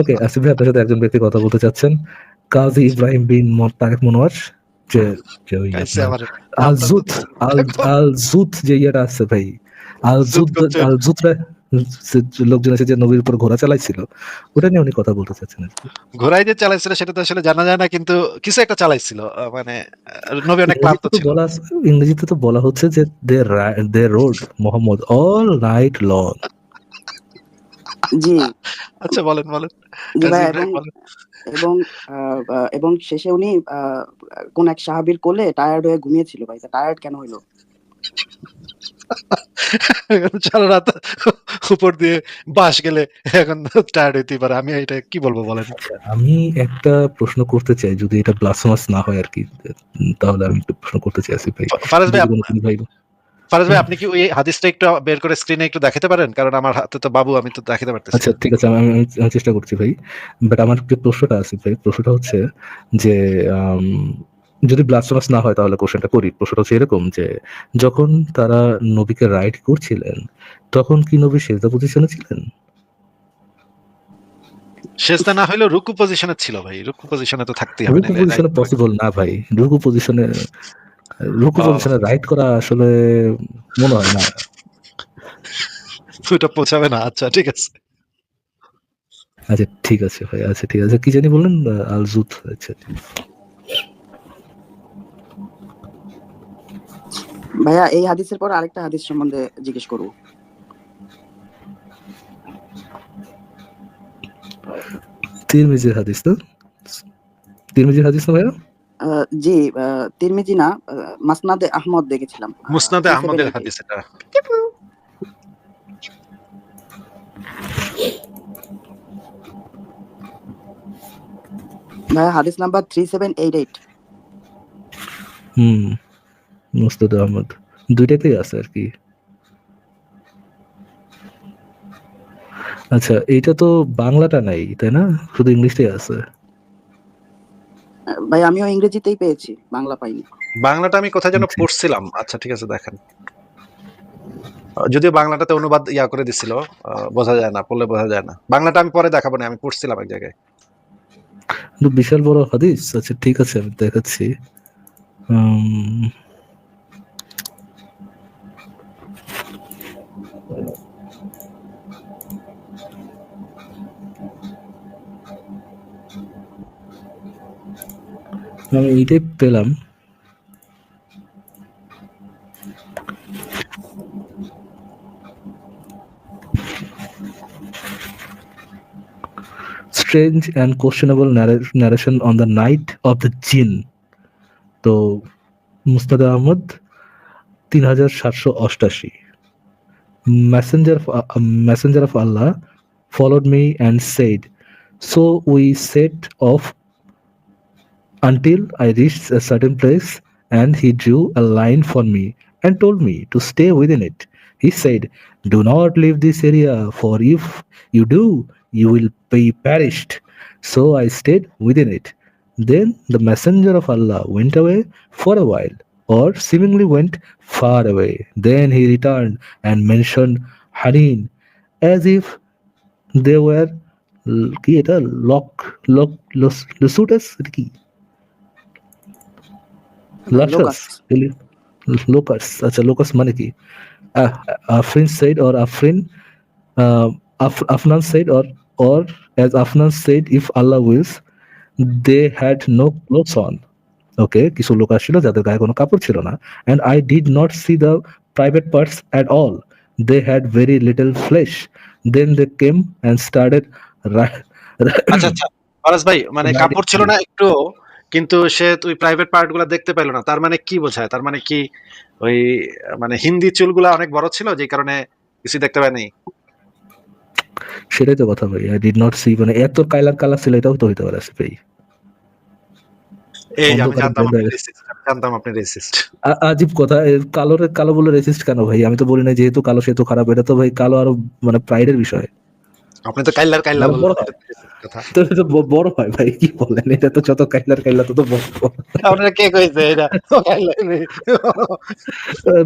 ওকে আসিফ ভাই আপনার সাথে একজন ব্যক্তি কথা বলতে চাচ্ছেন। কাজী ইব্রাহিম বিন তারেক মনোয়ার যে যে ওই আলজুত আলজুত যে ইয়েটা আছে ভাই আলজুত আলজুতরা লোকজন আছে যে নবীর উপর ঘোড়া চালাইছিল ওটা নিয়ে উনি কথা বলতে চাচ্ছেন। ঘোড়ায় যে চালাইছিল সেটা তো আসলে জানা যায় না কিন্তু কিছু একটা চালাইছিল মানে নবী অনেক ক্লান্ত ইংরেজিতে তো ছিল। বলা ইংরেজিতে তো বলা হচ্ছে যে they they rode Muhammad all night long. জি। আচ্ছা বলেন বলেন। এবং এবং শেষে উনি আহ, কোন এক সাহাবীর কোলে টায়ার্ড হয়ে ঘুমিয়েছিল ভাই। টায়ার্ড কেন হইল? সারা রাত উপর দিয়ে বাস গেলে এখন টায়ার্ড হইতে পারে। আমি এটা কি বলব বলেন? আচ্ছা, আমি একটা প্রশ্ন করতে চাই যদি এটা ব্লাসমাস না হয় আর কি তাহলে আমি একটা প্রশ্ন করতে চাই আসিফ ভাই। ফারাজ ভাই ভাই ফারাজ ভাই আপনি কি ওই হাদিসটা একটু বের করে স্ক্রিনে একটু দেখাতে পারেন? কারণ আমার হাতে তো বাবু আমি তো দেখাতে পারতেছি আচ্ছা ঠিক আছে আমি চেষ্টা করছি ভাই। বাট আমার যে প্রশ্নটা আছে ভাই প্রশ্নটা হচ্ছে যে যদি ব্লাস্টমাস না হয় তাহলে কোশ্চেনটা করি। প্রশ্নটা হচ্ছে এরকম যে যখন তারা নবীকে রাইড করছিলেন তখন কি নবী সেজদা পজিশনে ছিলেন? শেষটা না হইলেও রুকু পজিশনে ছিল ভাই। রুকু পজিশনে তো থাকতেই হবে রুকু পজিশনে পসিবল না ভাই। রুকু পজিশনে ও। পজিশনে রাইড করা আসলে মনে হয় না। ওইটা পৌঁছাবে না আচ্ছা ঠিক আছে। আচ্ছা ঠিক আছে ভাই আচ্ছা ঠিক আছে। কি জানি বললেন আলজুত আচ্ছা ভাইয়া এই হাদিসের পর আরেকটা হাদিস সম্বন্ধে জিজ্ঞেস করব। তিরমিজির হাদিস তো? তিরমিজির হাদিস না ভাইয়া? জি আহ, তিরমিজি না আহ, মাসনাদে আহমদ দেখেছিলাম। মুসনাদে আহমদের হাদিস এটা। ভাইয়া হাদিস number three seven eight eight. হুম মুস্তাদ আহমদ। দুইটাতেই আছে আর কি। আচ্ছা এইটা তো বাংলাটা নাই তাই না? শুধু ইংলিশটাই আছে। ভাই আমিও ইংরেজিতেই পেয়েছি বাংলা পাইনি। বাংলাটা আমি কোথায় যেন আচ্ছা। পড়ছিলাম। আচ্ছা ঠিক আছে দেখেন। যদিও বাংলাটাতে অনুবাদ ইয়া করে দিছিল আহ, বোঝা যায় না পড়লে বোঝা যায় না। বাংলাটা আমি পরে দেখাবো না আমি পড়ছিলাম এক জায়গায়। বিশাল বড় হাদিস। আচ্ছা ঠিক আছে আমি দেখাচ্ছি। আমি এইটাই পেলাম and questionable narr- narration on the night of the jinn তো মুস্তাদ আহমদ তিন হাজার সাতশো অষ্টাশি messenger of, uh, messenger of Allah followed me and so we set off until I reached a certain place and he drew a line for me and told me to stay within it he said do not leave this area for if you do you will be perished. So I stayed within it. Then the messenger of Allah went away for a while, or seemingly went far away. Then he returned and mentioned Hanin as if they were l- কি এটা lock lock লসুটাস এটা কি আচ্ছা locus মানে কি Afrin said or Afrin uh, Af- Afnan said, or or as Afnan said, if Allah wills, they had no clothes on. ওকে কিছু লোক আসছিল যাদের গায়ে কোনো কাপড় ছিল না and I did not see the private parts at all. They had very little flesh. Then they came and started. আচ্ছা আচ্ছা ভাই মানে কাপড় ছিল না একটু কিন্তু সে তুই প্রাইভেট পার্টগুলা দেখতে পাইলো না। তার মানে কি বোঝায়? তার মানে কি ওই মানে হিন্দি চুলগুলা অনেক বড় ছিল যে কারণে কিছু দেখতে পায়নি? সেটাই তো কথা ভাই। আই ডিড নট সি মানে এত কালার কালার ছিল এটাও তো হইতে পারে ভাই। এই আমি জানতাম। জানতাম আপনি রেসিস্ট আজীব কথা এ, কালোর কালো বলে রেসিস্ট কেন ভাই? আমি তো বলি না যেহেতু কালো সেহেতু খারাপ এটা তো ভাই কালো আরও মানে প্রাইডের বিষয়। আপনি তো বললেন হয়। তো তো বড় হয় ভাই কি বলেন? এটা তো যত কাইলার কাইলা তত বড়। আপনারা কে কইছে এটা?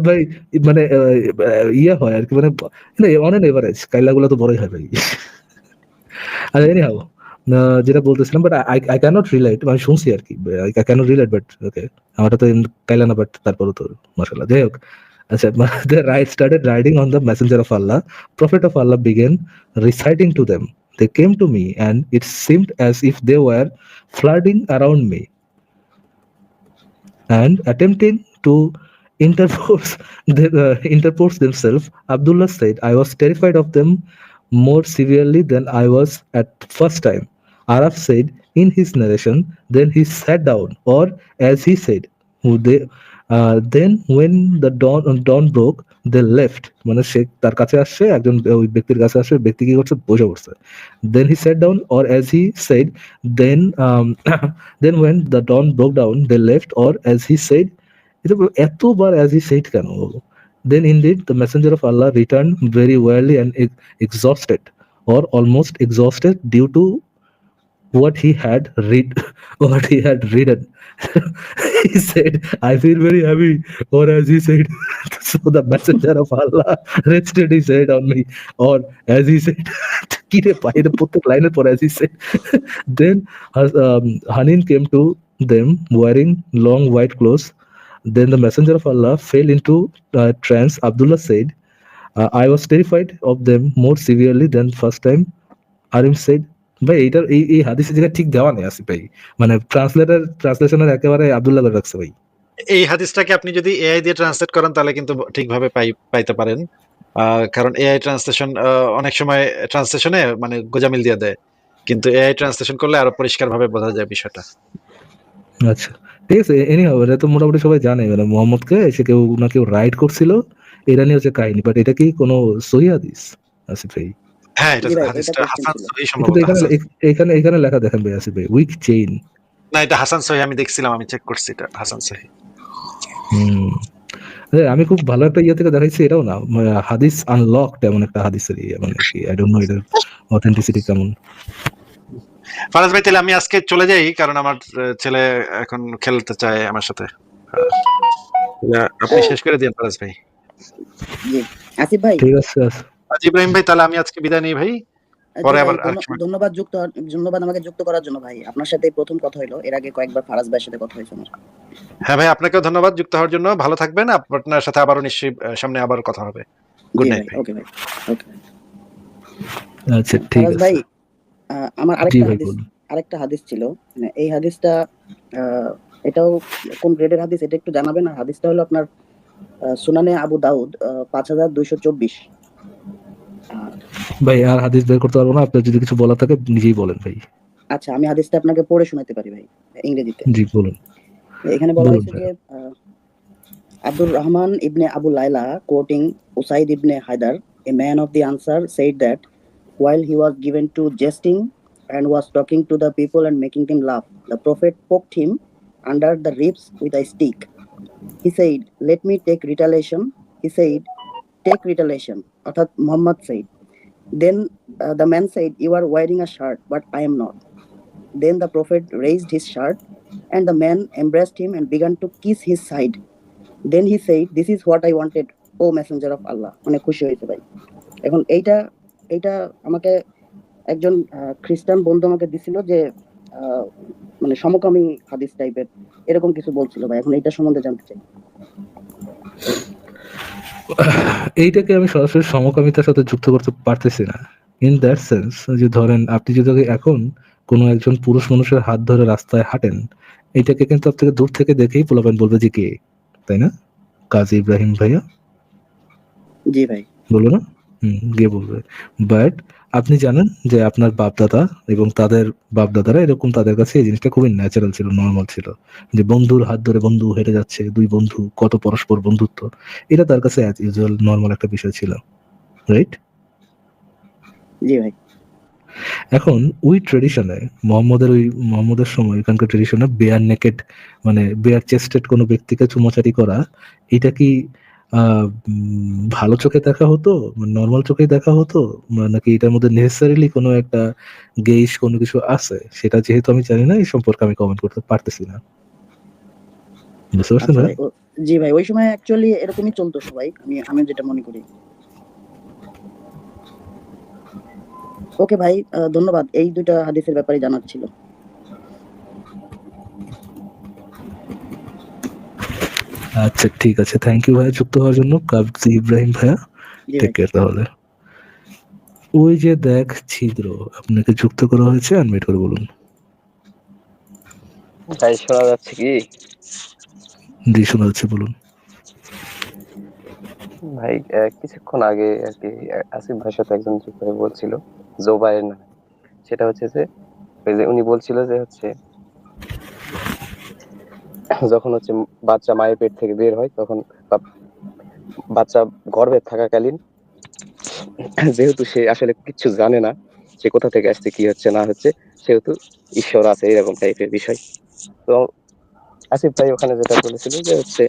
ভাই মানে ইয়ে হয় আর কি মানে অন এন এভারেজ কাইলা গুলো তো বড়ই হয় ভাই। আচ্ছা এনি হাও যেটা বলতেছিলাম but I I can't relate আমি শুনছি আর কি I can't relate but okay আমারটা তো কাইলা না বাট তারপরে তো মাসাল্লাহ যাই হোক the right started riding on the messenger of Allah. Prophet of Allah began reciting to them. They came to me and it seemed as if they were flooding around me and attempting to interpose uh, interpose themselves. Abdullah said i was terrified of them more severely than i was at first time. Araf said in his narration then he sat down or as he said who they uh, then when the dawn dawn broke they left মানে সে তার কাছে আসছে একজন ওই ব্যক্তির কাছে আসছে ব্যক্তি কি করছে বসে পড়ছে sat down or as he said then um, then when the dawn broke down they left or as he said এটা এতবার as he said কেন indeed the messenger of Allah returned very wearily and ex- exhausted or almost exhausted due to what he had read what he had written he said i feel very heavy or as he said so the messenger of allah rested his head on me or as he said কি রে ভাই, এটা প্রত্যেক লাইনের পরে as he said then um, hanin came to them wearing long white clothes then the messenger of allah fell into uh, trance abdullah said uh, i was terrified of them more severely than first time arim said ভাই এইটার এই এই হাদিসের জায়গায় ঠিক দেওয়া নেই আসিফ ভাই। মানে ট্রান্সলেটার ট্রান্সলেশনের একেবারে আব্দুল্লাহ করে রাখছে ভাই। এই হাদিসটাকে আপনি যদি এআই দিয়ে ট্রান্সলেট করেন তাহলে কিন্তু ঠিকভাবে পাই পাইতে পারেন। কারণ এআই ট্রান্সলেশন অনেক সময় ট্রান্সলেশনে মানে গোজামিল দিয়ে দেয়। কিন্তু এআই ট্রান্সলেশন করলে আরও পরিষ্কার ভাবে বোঝা যায় বিষয়টা। আচ্ছা ঠিক আছে এনি হবে এটা তো মোটামুটি সবাই জানে। মানে মোহাম্মদকে এসে কেউ না কেউ রাইড করছিল। এটা নিয়ে হচ্ছে কাহিনী বাট এটা কি কোনো সহি হাদিস আসিফ ভাই? হ্যাঁ এটা হাদিসটা হাসান ছিল। সম্ভবত এখানে লেখা দেখেন ভাই আসিফ ভাই উইক চেইন না এটা হাসান সহি আমি দেখছিলাম আমি চেক করছি এটা হাসান হুম। আমি খুব ভালো একটা ইয়ে থেকে দেখাইছি এটাও না হাদিস আনলকড এমন একটা হাদিসের ইয়ে মানে কি আই ডোন্ট নো এটার অথেন্টিসিটি কেমন। ফারাজ ভাই তাহলে আমি আজকে চলে যাই কারণ আমার ছেলে এখন খেলতে চায় আমার সাথে। আপনি শেষ করে দিন ফারাজ ভাই। আসিফ ভাই। ঠিক আছে আজ ইব্রাহিম ভাই তাহলে আমি আজকে বিদায় নিই ভাই। পরে আবার। ধন্যবাদ যুক্ত ধন্যবাদ আমাকে যুক্ত করার জন্য ভাই। আপনার সাথে প্রথম কথা হলো এর আগে কয়েকবার ফারাজ ভাইয়ের সাথে কথা হয়েছে আমার। হ্যাঁ ভাই আপনাকেও ধন্যবাদ যুক্ত হওয়ার জন্য। ভালো থাকবেন আপনার সাথে আবারও নিশ্চয়ই সামনে আবার কথা হবে। গুড নাইট ভাই ওকে ভাই ওকে আচ্ছা ঠিক আছে। ভাই আমার আরেকটা হাদিস আরেকটা হাদিস ছিল। মানে এই হাদিসটা আহ, এটাও কোন গ্রেডের হাদিস এটা একটু জানাবেন। আর হাদিসটা হলো আপনার সুনানে আবু দাউদ পাঁচ হাজার দুইশো চব্বিশ। ভাই আর হাদিস বের করতে পারব না আপনার যদি কিছু বলা থাকে নিজেই বলেন ভাই আচ্ছা আমি হাদিসটা আপনাকে পড়ে শোনাতে পারি ভাই ইংরেজিতে জি বলুন এখানে বলা হয়েছে যে Abdur Rahman ibn Abu Laila quoting Usaid ibn Haydar a man of the Ansar said that while he was given to jesting and was talking to the people and making them laugh the prophet poked him under the ribs with a stick he said let me take retaliation he said take retaliation. অর্থাৎ Muhammad said. Then the man said you are wearing a shirt but I am not then the prophet raised his shirt and the man embraced him and began to kiss his side then he said this is what I wanted O messenger of Allah মানে খুশি হয়েছে ভাই। এখন এইটা এইটা আমাকে একজন খ্রিস্টান বন্ধু আমাকে দিছিল যে মানে সমকামী হাদিস টাইপের এরকম কিছু বলছিল ভাই। এখন এইটা সম্বন্ধে জানতে চাই। এইটাকে আমি সরাসরি সমকামিতার সাথে যুক্ত করতে পারতেছি না। ইন দ্যাট সেন্স যে ধরেন আপনি যদি এখন কোনো একজন পুরুষ মানুষের হাত ধরে রাস্তায় হাঁটেন এটাকে কিন্তু আপনাকে দূর থেকে দেখেই পোলাবেন বলবে যে কে তাই না? কাজী ইব্রাহিম ভাইয়া? জি ভাই। বলো না গিয়ে বলবে। বাট আপনি জানেন যে আপনার বাপদাদা এবং তাদের বাপদাদারা এরকম তাদের কাছে এই জিনিসটা খুবই ন্যাচারাল ছিল নর্মাল ছিল। যে বন্ধুর হাত ধরে বন্ধু হেঁটে যাচ্ছে দুই বন্ধু কত পরস্পর বন্ধুত্ব এটা তার কাছে অ্যাজ ইউজুয়াল নর্মাল একটা বিষয় ছিল। রাইট জি ভাই। এখন ওই ট্রেডিশনে মোহাম্মদের ওই মোহাম্মদের সময় এখানকার ট্রেডিশনে বেয়ার নেকেড মানে বেয়ার চেস্টেড কোনো ব্যক্তিকে চুমাচারি করা এটা কি ভালো চোখে দেখা হতো নর্মাল চোখে দেখা হতো নাকি এটার মধ্যে নেসেসারিলি কোনো একটা গেইশ কোনো কিছু আছে? সেটা যেহেতু আমি জানি না এই সম্পর্কে আমি কমেন্ট করতে পারতেছি না। বুঝতে পারছেন আচ্ছা ভাই? ও- জি ভাই ওই সময় অ্যাকচুয়ালি এরকমই চলতো সবাই আমি আমি যেটা মনে করি। ওকে ভাই ধন্যবাদ এই দুইটা হাদিসের ব্যাপারে জানার ছিল। আচ্ছা ঠিক আছে। থ্যাংক ইউ ভাইয়া যুক্ত হওয়ার জন্য। কাবজি ইব্রাহিম ভাইয়া টেক কেয়ার তাহলে। ওই যে দেখ ছিদ্র আপনাকে যুক্ত করা হয়েছে আনমিট করে বলুন। ভাই শোনা যাচ্ছে কি? জি শোনা যাচ্ছে বলুন। ভাই কিছুক্ষণ আগে আর কি আসিফ ভাইয়ের সাথে একজন করে বলছিল জোবাইয়ের নাম। সেটা হচ্ছে যে ওই যে উনি বলছিল যে হচ্ছে যখন হচ্ছে বাচ্চা মায়ের পেট থেকে বের হয়, তখন বাচ্চা গর্ভে থাকাকালীন যেহেতু সে আসলে কিছু জানে না সে কোথা থেকে আসছে, কি হচ্ছে, না হচ্ছে, সেহেতু ঈশ্বর আছে এরকম টাইপের বিষয়। তো আসিফ ভাই ওখানে যেটা বলেছিল যে হচ্ছে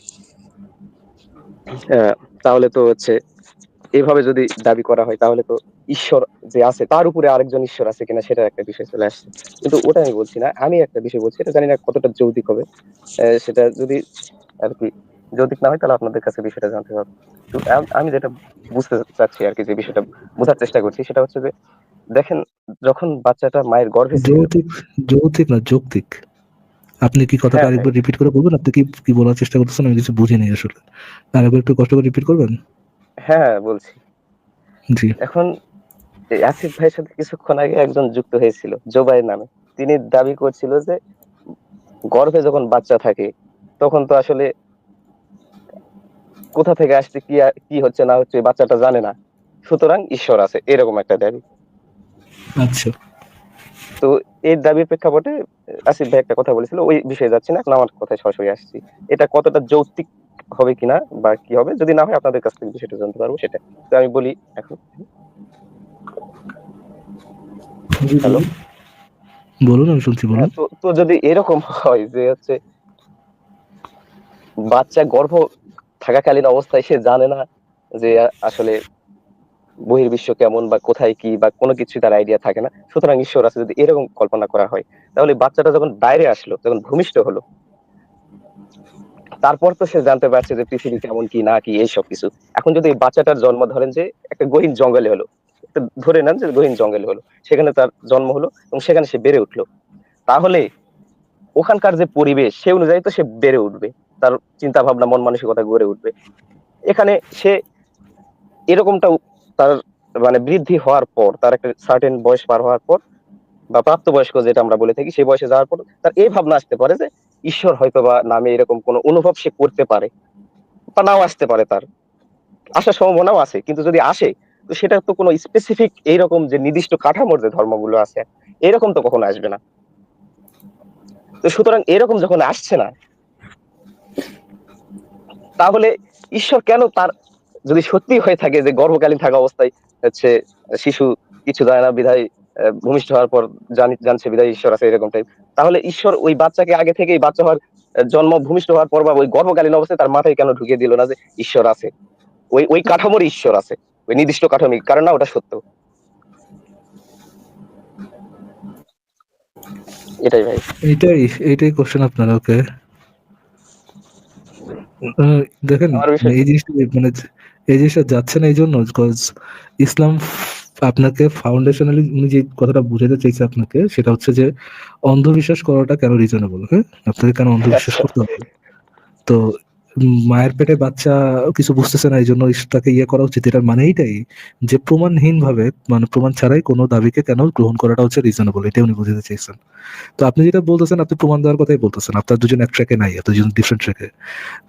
তাহলে তো হচ্ছে এইভাবে যদি দাবি করা হয় তাহলে তো ঈশ্বর যে আছে তার উপরে আরেকজন ঈশ্বর আছে কিনা সেটা একটা বিষয় চলে আসছে। কিন্তু ওটা আমি বলছি না আমি একটা বিষয় বলছি এটা জানি না কতটা যৌতিক হবে। সেটা যদি আর কি যৌতিক না হয় তাহলে আপনাদের কাছে বিষয়টা জানতে হবে। তো আমি যেটা বুঝতে চাচ্ছি আর কি যে বিষয়টা বোঝার চেষ্টা করছি সেটা হচ্ছে যে দেখেন যখন বাচ্চাটা মায়ের গর্ভে যৌতিক যৌতিক না যৌক্তিক? আপনি কি কথাটা হ্যাঁ, আরেকবার রিপিট করে বলবেন? আপনি কি কি বলার চেষ্টা করতেছেন? আমি কিছু বুঝিনি আসলে। আরেকবার একটু কষ্ট করে রিপিট করবেন? হ্যাঁ বলছি। জি। এখন আসিফ ভাইয়ের সাথে কিছুক্ষণ আগে একজন যুক্ত হয়েছিল জোবাই নামে। তিনি দাবি করছিল যে গর্ভে যখন বাচ্চা থাকে তখন তো আসলে কোথা থেকে আসছে কি কি হচ্ছে না হচ্ছে বাচ্চাটা জানে না। সুতরাং ঈশ্বর আছে এরকম একটা দাবি। আচ্ছা। তো এই দাবির প্রেক্ষাপটে আসিফ ভাই একটা কথা বলেছিল ওই বিষয়ে যাচ্ছি না এখন আমার কথায় সরাসরি আসছি। এটা কতটা যৌক্তিক হবে কিনা বা কি হবে যদি না হয় আপনাদের কাছ থেকে বিষয়টা জানতে পারব সেটা তো আমি বলি এখন হ্যালো? বলুন। আমি শুনছি বলুন হ্যাঁ, তো যদি এরকম হয় যে হচ্ছে বাচ্চা গর্ভ থাকাকালীন অবস্থায় সে জানে না যে আসলে বহির্বিশ্ব কেমন বা কোথায় কি বা কোনো কিছু তার আইডিয়া থাকে না সুতরাং ঈশ্বর আছে যদি এরকম কল্পনা করা হয় তাহলে বাচ্চাটা যখন বাইরে আসলো যখন ভূমিষ্ঠ হলো তারপর তো সে জানতে পারছে যে পৃথিবী কেমন কি না কি এইসব কিছু। এখন যদি এই বাচ্চাটার জন্ম ধরেন যে একটা গহীন জঙ্গলে হলো ধরে নেন যে গহীন জঙ্গলে হলো, সেখানে তার জন্ম হলো এবং সেখানে সে বেড়ে উঠল। তাহলে ওখানকার যে পরিবেশ, সে অনুযায়ী তো সে বেড়ে উঠবে, তার চিন্তা ভাবনা মন মানসিকতা গড়ে উঠবে। এখানে সে এরকমটা তার মানে বৃদ্ধি হওয়ার পর, তার একটা সার্টেন বয়স পার হওয়ার পর বা প্রাপ্তবয়স্ক যেটা আমরা বলে থাকি, সেই বয়সে যাওয়ার পর তার এই ভাবনা আসতে পারে যে, ঈশ্বর হয়তো বা নামে এরকম কোনো অনুভব সে করতে পারে বা নাও আসতে পারে তার। আসার সম্ভাবনাও আছে, কিন্তু যদি আসে, তো সেটা তো কোনো স্পেসিফিক এইরকম যে নির্দিষ্ট কাঠামোর যে ধর্মগুলো আছে, এরকম তো কখনো আসবে না। তো সুতরাং এরকম যখন আসছে না, তাহলে ঈশ্বর কেন তার যদি সত্যি হয়ে থাকে যে গর্ভকালীন থাকা অবস্থায় হচ্ছে শিশু কিছু জানে না, বিধায় ভূমিষ্ঠ হওয়ার পর জানি জানছে বিধায় ঈশ্বর আছে এরকম টাইপ তাহলে ঈশ্বর ওই বাচ্চাকে আগে থেকেই বাচ্চা হওয়ার জন্ম ভূমিষ্ঠ হওয়ার পর বা ওই গর্ভকালীন অবস্থায় তার মাথায় কেন ঢুকিয়ে দিল না যে ঈশ্বর আছে? ওই ওই কাঠামোর ঈশ্বর আছে। ওই নির্দিষ্ট কাঠামিক কারণ না ওটা সত্য। এটাই ভাই। এইটাই এইটাই কোশ্চেন আপনার ওকে দেখেন এই জিনিসটা মানে এই জিনিসটা যাচ্ছে না এই জন্য বিকজ ইসলাম আপনাকে ফাউন্ডেশনালি উনি যে কথাটা বুঝাতে চাইছে আপনাকে সেটা হচ্ছে যে অন্ধবিশ্বাস করাটা কেন রিজনেবল হ্যাঁ? আপনাকে কেন অন্ধবিশ্বাস করতে হবে? তো মায়ের পেটে বাচ্চা কিছু বুঝতেছে না এই জন্য তাকে ইয়ে করা উচিত। এটার মানে এইটাই যে প্রমাণহীন ভাবে মানে প্রমাণ ছাড়াই কোনো দাবিকে কেন গ্রহণ করাটা হচ্ছে রিজনেবল এটাই উনি বুঝতে চাইছেন। তো আপনি যেটা বলতেছেন, আপনি প্রমাণ দেওয়ার কথাই বলতেছেন। আপনার দুজন এক ট্র্যাকে নাই এত দুজন ডিফারেন্ট ট্র্যাকে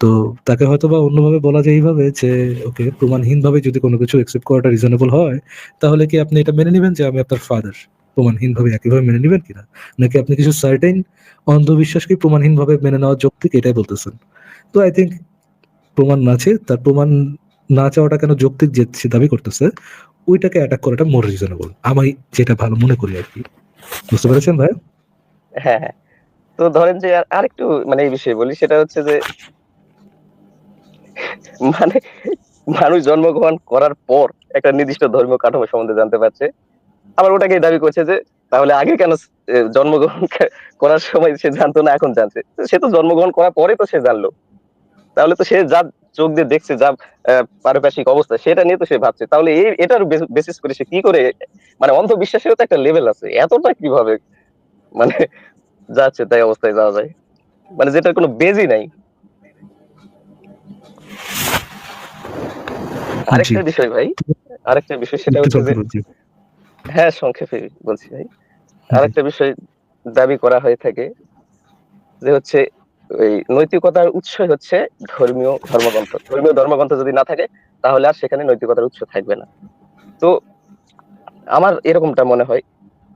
তো তাকে হয়তো বা অন্যভাবে বলা যায় এইভাবে যে, ওকে প্রমাণহীন ভাবে যদি কোনো কিছু একসেপ্ট করাটা রিজনেবল হয়, তাহলে কি আপনি এটা মেনে নেবেন যে আমি আপনার ফাদার প্রমাণহীন ভাবে একইভাবে মেনে নেবেন কিনা? নাকি আপনি কিছু সার্টেন অন্ধবিশ্বাসকে প্রমাণহীন ভাবে মেনে নেওয়ার যৌক্তিক, এটাই বলতেছেন? তো আই থিঙ্ক প্রমাণ আছে তার প্রমাণ না চাওয়াটা কেন যৌক্তিক যে সে দাবি করতেছে, ওইটাকে অ্যাটাক করাটা মোর রিজনেবল আমি যেটা ভালো মনে করি আর কি। বুঝতে পেরেছেন ভাই? হ্যাঁ হ্যাঁ। তো ধরেন যে আর- আরেকটু মানে এই বিষয়ে বলি, সেটা হচ্ছে যে মানে মানুষ জন্মগ্রহণ করার পর একটা নির্দিষ্ট ধর্মীয় কাঠামো সম্বন্ধে জানতে পারছে। আবার ওটাকে দাবি করছে যে তাহলে আগে কেন জন্মগ্রহণ করার সময় সে জানতো না, এখন জানছে। সে তো জন্মগ্রহণ করার পরে তো সে জানলো। তাহলে তো সে যা চোখ দিয়ে দেখছে যা পারিপার্শ্বিক অবস্থা সেটা নিয়ে তো সে ভাবছে। তাহলে এই এটার বেসিস করে সে কি করে মানে অন্ধবিশ্বাসেরও তো একটা লেভেল আছে। এতটা কীভাবে মানে যাচ্ছে তাই অবস্থায় যাওয়া যায়? মানে যেটার কোনো বেজই নাই। আরেকটা বিষয় ভাই আরেকটা বিষয় সেটা হচ্ছে যে হ্যাঁ সংক্ষেপে বলছি ভাই। আরেকটা বিষয় দাবি করা হয়ে থাকে যে হচ্ছে ওই নৈতিকতার উৎস হচ্ছে ধর্মীয় ধর্মগ্রন্থ। ধর্মীয় ধর্মগ্রন্থ যদি না থাকে তাহলে আর সেখানে নৈতিকতার উৎস থাকবে না। তো আমার এরকমটা মনে হয়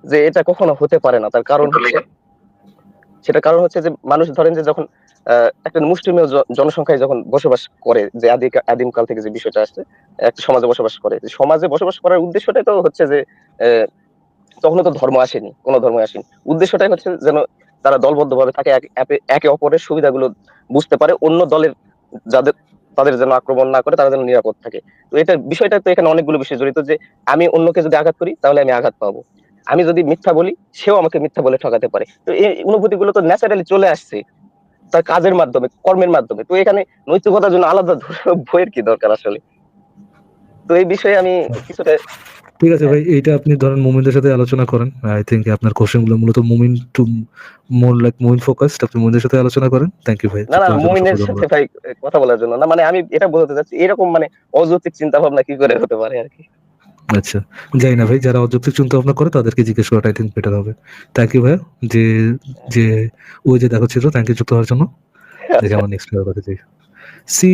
যে এটা কখনো হতে পারে না। তার কারণ হচ্ছে সেটা কারণ হচ্ছে যে মানুষ ধরেন যে যখন আহ, একটা মুষ্টিমেয় জনসংখ্যায় যখন বসবাস করে যে আদি আদিম কাল থেকে যে বিষয়টা আসছে একটা সমাজে বসবাস করে যে সমাজে বসবাস করার উদ্দেশ্যটাই তো হচ্ছে যে আহ, তখনও তো ধর্ম আসেনি কোনো ধর্ম আসেনি। উদ্দেশ্যটাই হচ্ছে যেন তারা দলবদ্ধ ভাবে থাকে একে- অপরের সুবিধাগুলো বুঝতে পারে, অন্য দলের যাদের তাদের যেন আক্রমণ না করে তারা যেন নিরাপদ থাকে। তো এটা বিষয়টা তো এখানে অনেকগুলো বিষয় জড়িত যে আমি অন্যকে যদি আঘাত করি, তাহলে আমি আঘাত পাবো। আমি যদি মিথ্যা বলি, সেও আমাকে মিথ্যা বলে ঠকাতে পারে। তো এই অনুভূতিগুলো তো ন্যাচারালি চলে আসছে তার কাজের মাধ্যমে, কর্মের মাধ্যমে। তো এখানে নৈতিকতার জন্য আলাদা বইয়ের কি দরকার আসলে? তো এই বিষয়ে আমি কিছুটা ঠিক আছে ভাই এইটা আপনি ধরেন মুমিনদের সাথে আলোচনা করেন। আই থিঙ্ক আপনার কোশ্চেনগুলো মূলত মুমিন টু মোর লাইক মুমিন ফোকাসড আপনি মুমিনদের সাথে আলোচনা করেন। থ্যাংক ইউ ভাই না না মুমিনের সাথে ভাই কথা বলার জন্য না মানে আমি এটা বলতে চাচ্ছি এরকম মানে অযৌক্তিক চিন্তা ভাবনা কি করে হতে পারে আর কি আচ্ছা যাই না ভাই যারা অযৌক্তিক চিন্তা ভাবনা করে তাদেরকে জিজ্ঞেস করাটা আই থিঙ্ক বেটার হবে। থ্যাংক ইউ ভাই যে যে ওই যে দেখো ছিল থ্যাংক ইউ যুক্ত হওয়ার জন্য। দেখে আমার নেক্সট কথা চাই সি